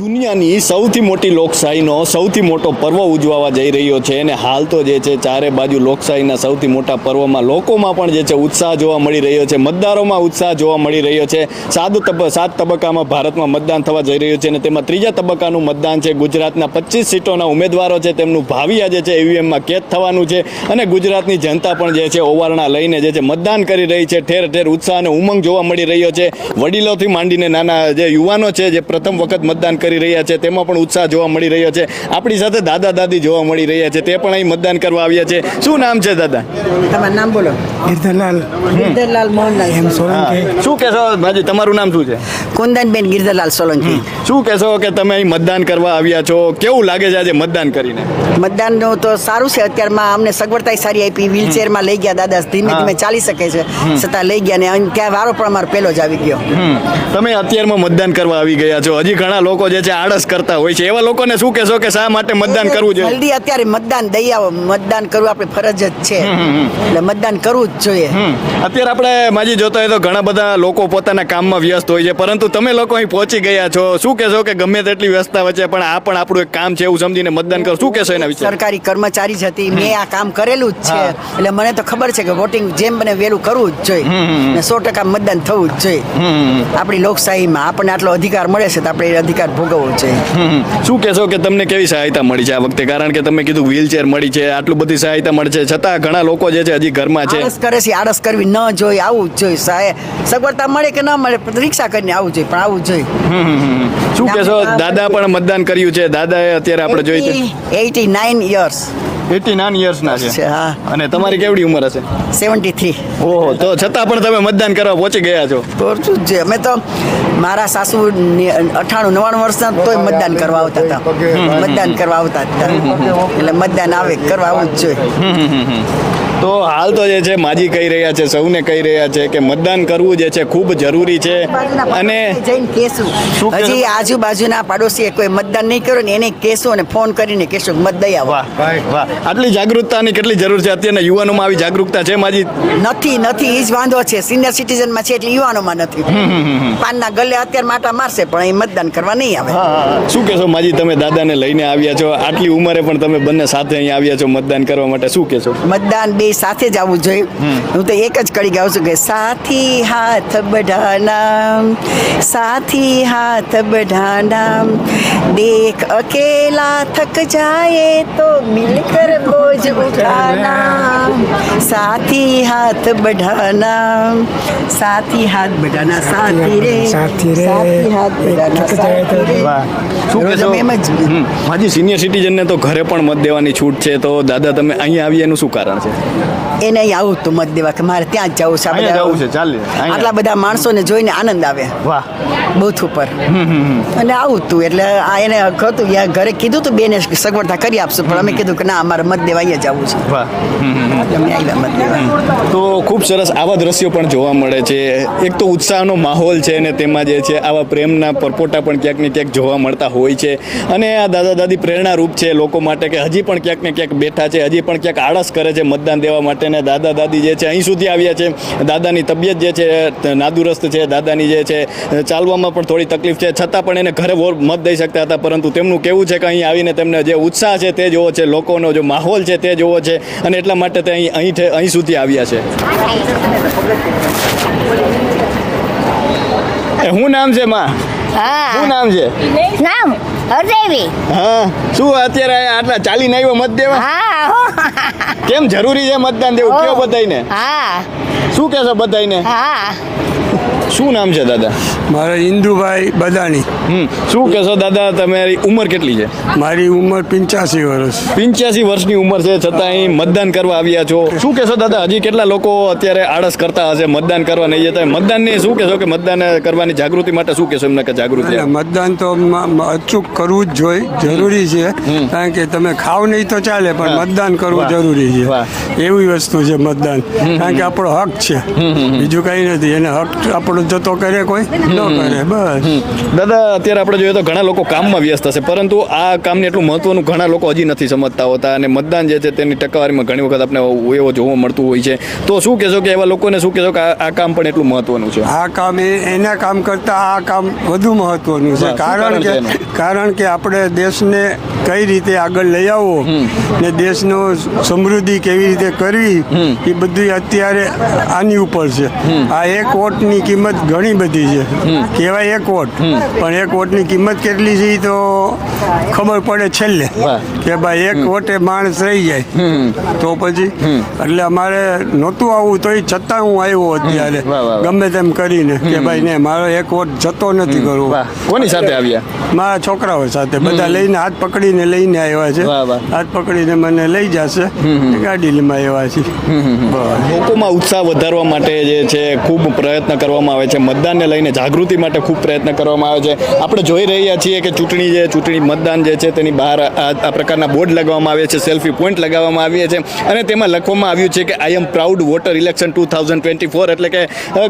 દુનિયાની સૌથી મોટી લોકશાહીનો, સૌથી મોટો પર્વ ઉજવવા જઈ રહ્યો છે અને હાલ તો જે છે ચારે બાજુ લોકશાહીના સૌથી મોટા પર્વમાં લોકોમાં પણ જે છે ઉત્સાહ જોવા મળી રહ્યો છે, મતદારોમાં ઉત્સાહ જોવા મળી રહ્યો છે. સાત તબ સાત તબક્કામાં ભારતમાં મતદાન થવા જઈ રહ્યું છે અને તેમાં ત્રીજા તબક્કાનું મતદાન છે. ગુજરાતના પચીસ સીટોના ઉમેદવારો છે, તેમનું ભાવિ આજે છે ઈવીએમમાં કેદ થવાનું છે અને ગુજરાતની જનતા પણ જે છે ઓવારણા લઈને જે છે મતદાન કરી રહી છે. ઠેર ઠેર ઉત્સાહ અને ઉમંગ જોવા મળી રહ્યો છે. વડીલોથી માંડીને નાના જે યુવાનો છે જે પ્રથમ વખત મતદાન કરી રહ્યા છે તેમાં પણ ઉત્સાહ જોવા મળી રહ્યો છે. આપણી સાથે દાદા દાદી જોવા મળી રહ્યા છે તે પણ અહીં મતદાન કરવા આવ્યા છે. શું નામ છે દાદા? તમારું નામ બોલો. ગિરધરલાલ. ગિરધરલાલ મોહનલાલ. એમ સોલંકી. શું કહેશો? ભાજી તમારું નામ શું છે? કુંદનબેન ગિરધરલાલ સોલંકી. શું કહેશો કે તમે અહીં મતદાન કરવા આવ્યા છો? કેવું લાગે છે આજે મતદાન કરીને? મતદાનનું તો સારું છે અત્યારમાં અમને સગવડતા સારી આપી વ્હીલચેરમાં લઈ ગયા દાદા. ધીમે ધીમે ચાલી શકે છે. છતાં લઈ ગયા ને ત્યાં વારો પણ અમારો પહેલો જ આવી ગયો. તમે અત્યારમાં મતદાન કરવા આવી ગયા છો. હજી ઘણા લોકો જે છે આળસ કરતા હોય છે એવા લોકોને શું કહેશો કે શા માટે મતદાન કરવું જોઈએ? જલ્દી અત્યારે મતદાન દઈ આવો. મતદાન કરવું આપણે ફરજ જ છે. એટલે મતદાન કરવું જ જોઈએ. અત્યારે આપણે માજી જોતા હોય તો ઘણા બધા લોકો પોતાના કામમાં વ્યસ્ત હોય છે પરંતુ તમે લોકો અહીં પહોંચી ગયા છો. શું કહેશો કે ગમે તેટલી વ્યસ્તતા વચ્ચે પણ આ પણ આપણું એક કામ છે એવું સમજીને મતદાન કરો. શું કહેશો એના વિશે? સરકારી કર્મચારી જ હતી. મેં આ કામ કરેલું જ છે. એટલે મને તો ખબર છે કે વોટિંગ જેમ બને વહેલું કરવું જ જોઈએ. ને સો ટકા મતદાન થવું જ જોઈએ. આપણી લોકશાહીમાં આપણને આટલો અધિકાર મળે છે તો આપણે એ અધિકાર ભોગવવો છે. શું કહેશો કે તમને કેવી સહાયતા મળી છે આ વખતે? કારણ કે તમે કીધું વ્હીલચેર મળી છે આટલું બધી સહાયતા મળી છે. છતાં ઘણા લોકો જે છે હજી ઘરમાં છે. આળસ કરે છે આળસ કરવી ન જોઈએ આવું જ જોઈએ સાહેબ સગવડતા મળે કે ન મળે રિક્ષા કરીને આવું જોઈએ પણ આવું જોઈએ. શું કહેશો? દાદા પણ મતદાન કર્યું છે. દાદાએ અત્યારે આપણે જોઈ છે. Eighty nine years. Eighty nine યર્સના છે, હા. અને તમારી કેવડી ઉંમર હશે? Seventy three. ઓહો તો છતાં પણ તમે મતદાન કરવા પહોંચી ગયા છો. તો શું છે અમે તો મારા સાસુ અઠાણું નવ્વાણું વર્ષના તોય મતદાન કરવા આવતા હતા. મતદાન કરવા આવતા હતા. એટલે મતદાન આવે કરવા આવું જ જોઈએ. તો હાલ તો જે છે માજી કહી રહ્યા છે સૌને કહી રહ્યા છે કે મતદાન કરવું જે છે ખૂબ જરૂરી છે. અને હજી આજુબાજુના પાડોશીએ કોઈ મતદાન નહીં કર્યું ને એને કેસો અને ફોન કરીને કહેશું મત દઈ આવો. આટલી જાગૃતતાની કેટલી જરૂર છે? અત્યારના યુવાનોમાં આવી જાગૃતતા છે માજી? નથી નથી એ જ વાંધો છે. સિનિયર સિટીઝનમાં છે એટલે યુવાનોમાં નથી. પાનના ગલે અત્યારે માટા મારશે પણ એ મતદાન કરવા નહીં આવે. શું કહેશો માજી તમે દાદાને લઈને આવ્યા છો? આટલી ઉંમરે પણ તમે બંને સાથે અહીંયા આવ્યા છો મતદાન કરવા માટે. શું કહેશો? મતદાન બે સાથે જ આવવું જોઈએ હું તો એક જ કડી ગાઉં છું કે સાથી હાથ બઢાના સાથી હાથ બઢાના દેખ અકેલા થક જાય તો મિલકર બોજ ઉઠાના સાથી હાથ બઢાના સાથી હાથ બઢાના સાથી રે સાથી રે, સાથી હાથ બઢાના સાથી રે વાહ શું કહેશો? એમ જ. માજી સિનિયર સિટીઝનને તો ઘરે પણ મત દેવાની છૂટ છે તો દાદા તમે અહીં આવી એનું શું કારણ છે? એને અહીં આવું જ તું મત દેવા કે મારે ત્યાં જ જવું છે આપણે અહીંયા જવું છે ચાલે. આટલા બધા માણસોને જોઈને આનંદ આવે. વાહ. બૂથ ઉપર. અને આવું જ તું એટલે આ એને હતું યા ઘરે કીધું તું બેને સગવડતા કરી આપશું પણ અમે કીધું કે ના અમારે મત દેવા અહીંયા જવું છે. વાહ. તો ખૂબ સરસ આવા દ્રશ્યો પણ જોવા મળે છે. એક તો ઉત્સાહનો માહોલ છે અને તેમાં જે છે આવા પ્રેમના પરપોટા પણ ક્યાંક ને ક્યાંક જોવા મળતા હોય છે. અને આ દાદા દાદી પ્રેરણારૂપ છે લોકો માટે કે હજી પણ ક્યાંક ને ક્યાંક બેઠા છે, હજી પણ ક્યાંક આળસ કરે છે મતદાન દેવા માટે ને દાદા દાદી જે છે અહીં સુધી આવ્યા છે. દાદાની તબિયત જે છે નાદુરસ્ત છે, દાદાની જે છે ચાલવામાં પણ થોડી તકલીફ છે. છતાં પણ એને ઘરે મત દઈ શકતા હતા, પરંતુ તેમનું કેવું છે કે અહીં આવીને તેમને જે ઉત્સાહ છે તે જોવો છે, લોકોનો જે માહોલ છે તે જોવો છે. અને એટલા માટે તે અહીં અહીં થે- અહીં સુધી આવ્યા છે. એ શું નામ છે માં? હા. શું નામ છે? નામ હરદેવી. હા શું અત્યારે આટલા ચાલીને આવ્યો મત દેવા? હા કેમ જરૂરી છે મતદાન દેવું? કયો બધાને હા. શું કહેશો બધાને હા. શું નામ છે દાદા? મારા ઇન્દુભાઈ બદાણી. હમ શું કહેશો દાદા તમારી ઉંમર કેટલી છે? મારી ઉંમર પંચ્યાસી વર્ષ. પંચ્યાસી વર્ષની ઉંમર છે છતાં અહીં મતદાન કરવા આવ્યા છો. શું કહેશો દાદા હજી કેટલા લોકો અત્યારે આળસ કરતા હશે મતદાન કરવા નહીં જતા? મતદાનની શું કહેશો કે મતદાન કરવાની જાગૃતિ માટે શું કહેશો એમને કે જાગૃતિ? મતદાન તો અચૂક કરવું જ જોઈએ જરૂરી છે. કારણ કે તમે ખાવ નહીં તો ચાલે પણ મતદાન કરવું જરૂરી છે. એવી વસ્તુ છે મતદાન. કારણ કે આપણો હક છે. બીજું કંઈ નથી. એને હક આપણો આપણો જતો કરે કોઈ? ન કરે બસ. દાદા અત્યારે આપણે જોઈએ તો ઘણા લોકો કામમાં વ્યસ્ત હશે પરંતુ આ કામને એટલું મહત્વનું ઘણા લોકો હજી નથી સમજતા હોતા અને મતદાન જે છે તેની ટકાવારીમાં ઘણી વખત આપણે એવો જોવા મળતું હોય છે. તો શું કહેશો કે એવા લોકોને શું કહેશો કે આ કામ પણ એટલું મહત્વનું છે? આ કામ એ એના કામ કરતાં આ કામ વધુ મહત્વનું છે. કારણ કારણ કે કારણ કે આપણે દેશને કઈ રીતે આગળ લઈ આવવો ને દેશનો સમૃદ્ધિ કેવી રીતે કરવી એ બધું અત્યારે આની ઉપર છે. આ એક વોટની કિંમત ઘણી બધી છે. કહેવાય એક વોટ. પણ એક વોટની કિંમત કેટલી છે તો ખબર પડે છેલ્લે. કે ભાઈ એક વોટે માણસ રહી જાય. તો પછી એટલે અમારે નહોતું આવવું તો છતાં હું આવ્યો અત્યારે. ગમે તેમ કરીને કે ભાઈ ને મારો એક વોટ જતો નથી કરવો. કોની સાથે આવ્યા? મારા છોકરાઓ સાથે. બધા લઈને હાથ પકડીને લઈને આવ્યા છે. હાથ પકડીને મને લઈ જશે. લીમાં આવ્યા છે લોકોમાં ઉત્સાહ વધારવા માટે જે છે ખૂબ પ્રયત્ન કરવામાં આવે છે, મતદાનને લઈને જાગૃતિ માટે ખૂબ પ્રયત્ન કરવામાં આવે છે. આપણે જોઈ રહ્યા છીએ કે ચૂંટણી જે ચૂંટણી મતદાન જે છે તેની બહાર આ પ્રકારના બોર્ડ લગાવવામાં આવ્યા છે, સેલ્ફી પોઈન્ટ લગાવવામાં આવ્યા છે અને તેમાં લખવામાં આવ્યું છે કે I am proud voter election to એટલે કે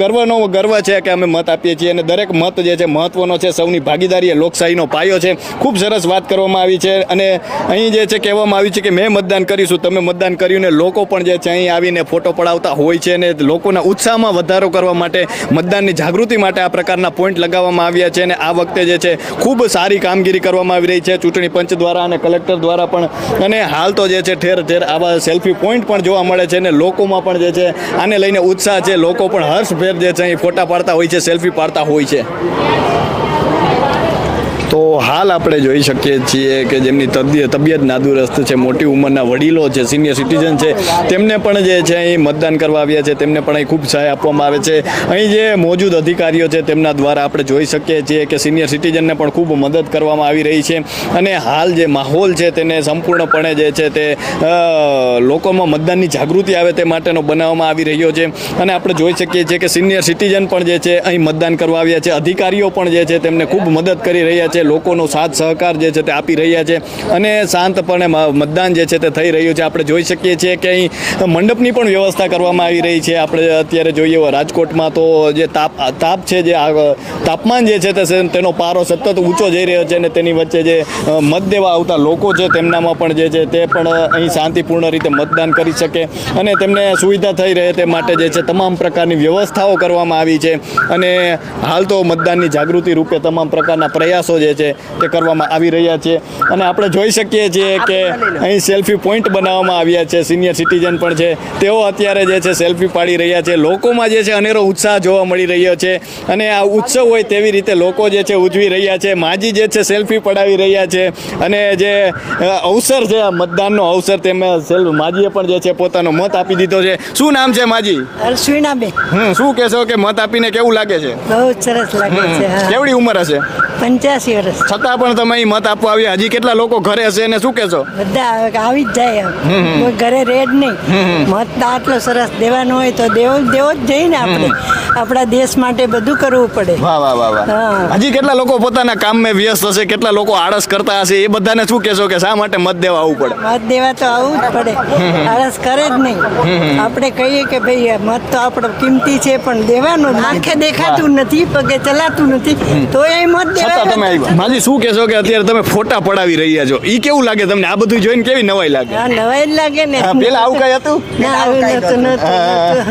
ગર્વનો ગર્વ છે કે અમે મત આપીએ છીએ અને દરેક મત જે છે મહત્વનો છે, સૌની ભાગીદારી એ લોકશાહીનો પાયો છે. ખૂબ સરસ વાત કરવામાં આવી છે અને અહીં જે છે કહેવામાં આવ્યું છે કે મેં મતદાન કરીશું, તમે મતદાન કર્યું ને લોકો પણ જે છે અહીં આવીને ફોટો પડાવતા હોય છે અને લોકોના ઉત્સાહમાં વધારો કરવા માટે મતદાનની જાગૃતિ માટે આ પ્રકારના પોઈન્ટ લગાવવામાં આવ્યા છે અને આ વખતે જે છે ખૂબ સારી કામગીરી કરવામાં આવી રહી છે. ચૂંટણી પંચ દ્વારા અને કલેક્ટર દ્વારા પણ અને હાલ તો જે છે ઠેર ઠેર આવા સેલ્ફી પોઈન્ટ પણ જોવા મળે છે અને લોકોમાં પણ જે છે આને લઈને ઉત્સાહ છે. લોકો પણ હર્ષભેર જે છે અહીં ફોટા પાડતા હોય છે, સેલ્ફી પાડતા હોય છે. તો હાલ આપણે જોઈ શકીએ છીએ કે જેમની તબિયત નાદુરસ્ત છે, મોટી ઉંમરના વડીલો છે સિનિયર સિટીઝન છે, તેમને પણ જે છે અહીં મતદાન કરવા આવ્યા છે, તેમને પણ અહીં ખૂબ સહાય આપવામાં આવે છે. અહીં જે મોજૂદ અધિકારીઓ છે, તેમના દ્વારા આપણે જોઈ શકીએ છીએ કે સિનિયર સિટીઝનને પણ ખૂબ મદદ કરવામાં આવી રહી છે અને હાલ જે માહોલ છે તેને સંપૂર્ણપણે જે છે તે લોકોમાં મતદાનની જાગૃતિ આવે તે માટેનો બનાવવામાં આવી રહ્યો છે. અને આપણે જોઈ શકીએ છીએ કે સિનિયર સિટીઝન પણ જે છે અહીં મતદાન કરવા આવ્યા છે. અધિકારીઓ પણ જે છે તેમને ખૂબ મદદ કરી રહ્યા છે. લોકોનો સાથ સહકાર જે છે તે આપી રહ્યા છે અને શાંતપણે મતદાન જે છે તે થઈ રહ્યું છે. આપણે જોઈ શકીએ છીએ કે અહીં મંડપની પણ વ્યવસ્થા કરવામાં આવી રહી છે. આપણે અત્યારે જોઈએ રાજકોટમાં તો જે તાપ તાપ છે જે તાપમાન જે છે તે તેનો પારો સતત ઊંચો જઈ રહ્યો છે અને તેની વચ્ચે જે મત દેવા આવતા લોકો છે તેમનામાં પણ જે છે તે પણ અહીં શાંતિપૂર્ણ રીતે મતદાન કરી શકે અને તેમને સુવિધા થઈ રહે તે માટે જે છે તમામ પ્રકારની વ્યવસ્થાઓ કરવામાં આવી છે. અને હાલ તો મતદાનની જાગૃતિ રૂપે તમામ પ્રકારના પ્રયાસો જે છે તે કરવામાં આવી રહ્યા છે. અને આપણે જોઈ શકીએ છીએ કે અહીં સેલ્ફી પોઈન્ટ બનાવવામાં આવ્યા છે. સિનિયર સિટીઝન પણ છે. તેઓ અત્યારે જે છે સેલ્ફી પાડી રહ્યા છે. લોકોમાં જે છે અનેરો ઉત્સાહ જોવા મળી રહ્યો છે. અને આ ઉત્સવ હોય તેવી રીતે લોકો જે છે ઉજવી રહ્યા છે. માજી જે છે સેલ્ફી પડાવી રહ્યા છે. અને જે અવસર છે મતદાનનો અવસર તેમાં સેલ્ફ માજીએ પણ જે છે પોતાનો મત આપી દીધો છે. શું નામ છે માજી? અશ્વિનાબેન હમ શું કહેશો કે મત આપીને કેવું લાગે છે? બહુ સરસ લાગે છે કેવડી ઉંમર હશે? પંચ્યાસી છતાં પણ તમે અહીં મત આપવા આવ્યા. હજી કેટલા લોકો ઘરે હશે અને શું કહેશો? બધા આવી જ જાય કોઈ ઘરે રહે જ નહીં. મત તો આટલો સરસ દેવાનો હોય તો દેવો જ દેવો જ જઈને આપણે. આપણા દેશ માટે બધું કરવું પડે. વાહ વાહ વાહ વાહ. હજી કેટલા લોકો પોતાના કામમાં વ્યસ્ત હશે? કેટલા લોકો આળસ કરતા હશે? એ બધાને શું કહેશો કે શા માટે મત દેવા આવવું પડે? મત દેવા તો આવવું જ પડે. આળસ કરે જ નહીં. આપણે કહીએ કે ભાઈ મત તો આપણો કિંમતી છે પણ દેવાનું. આંખે દેખાતું નથી પગે ચલાતું નથી તો એ મત દેવા તમે માજી શું કહેશો કે અત્યારે તમે ફોટા પડાવી રહ્યા છો? ઈ કેવું લાગે તમને? આ બધું જોઈને કેવી નવાઈ લાગે? નવાઈ જ લાગે ને. પેલા આવું કઈ હતું.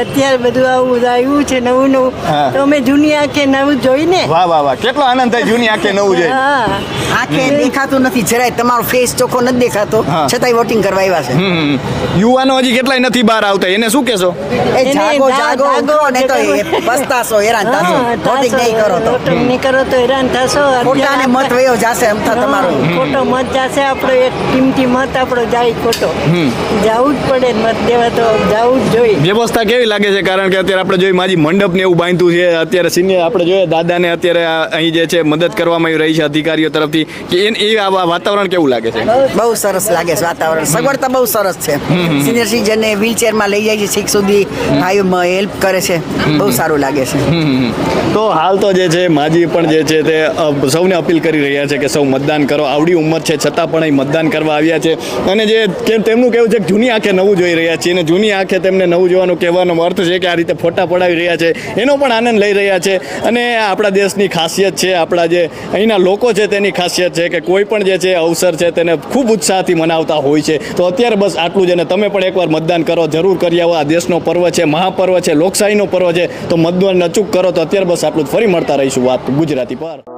અત્યારે બધું આવું આવ્યું છે નવું નવું. તો અમે જૂની આંખે નવું જોઈને વાહ વાહ વાહ. કેટલો આનંદ થાય જૂની આંખે નવું જોઈ આંખે દેખાતું નથી. જરાય તમારો ફેસ ચોખ્ખો નથી દેખાતો. છતાંય વોટિંગ કરવા આવ્યા છે. યુવાનો હજી કેટલાય નથી બહાર આવતા. એને શું કહેશો? એ જાગો જાગો જાગો, ઉઠો ને તો પસ્તાશો હેરાન થશો. વોટિંગ નહીં કરો તો. નહીં કરો તો હેરાન થશો. ખોટાને મત વયો જશે એમ થા તમારું. ખોટો મત જશે આપણો એક કિંમતી મત આપણો જાય ખોટો. જવું જ પડે મત દેવા તો જવું જ જોઈએ. વ્યવસ્થા કેવી લાગે છે? કારણ કે અત્યારે આપણે જોઈએ માજી મંડપ ને એવું બાંધ્યું છે. અત્યારે સિનિયર આપણે જોઈએ દાદાને અત્યારે અહીં જે છે મદદ કરવામાં આવી રહી છે અધિકારીઓ તરફથી. કે એ એ આ વાતાવરણ કેવું લાગે છે? બહુ સરસ લાગે છે વાતાવરણ. સગવડતા બહુ સરસ છે. સિનિયર સિટીઝનને વ્હીલચેરમાં લઈ જાય છે છેક સુધી. ભાઈઓ હેલ્પ કરે છે. બહુ સારું લાગે છે. તો હાલ તો જે છે માજી પણ જે છે તે સૌને અપીલ કરી રહ્યા છે કે સૌ મતદાન કરો. આવડી ઉંમર છે, છતાં પણ અહીં મતદાન કરવા આવ્યા છે. અને જે તેમનું કહેવું છે કે જૂની આંખે નવું જોઈ રહ્યા છે અને જૂની આંખે તેમને નવું જોવાનું કહેવાનો અર્થ છે કે આ રીતે ફોટા પડાવી રહ્યા છે. એનો પણ આનંદ લઈ રહ્યા છે. અને આપણા દેશની ખાસિયત છે, આપણા જે અહીંના લોકો છે તેની ખાસિયત છે કે કોઈ પણ જે છે અવસર છે તેને ખૂબ ઉત્સાહથી મનાવતા હોય છે. તો અત્યારે બસ આટલું જ અને તમે પણ એકવાર મતદાન કરો, જરૂર કરી આવો. આ દેશનો પર્વ છે, મહાપર્વ છે, લોકશાહીનો પર્વ છે. તો મતદાન અચૂક કરો તો અત્યારે બસ આટલું જ. ફરી મળતા રહીશું વાત ગુજરાતી પર.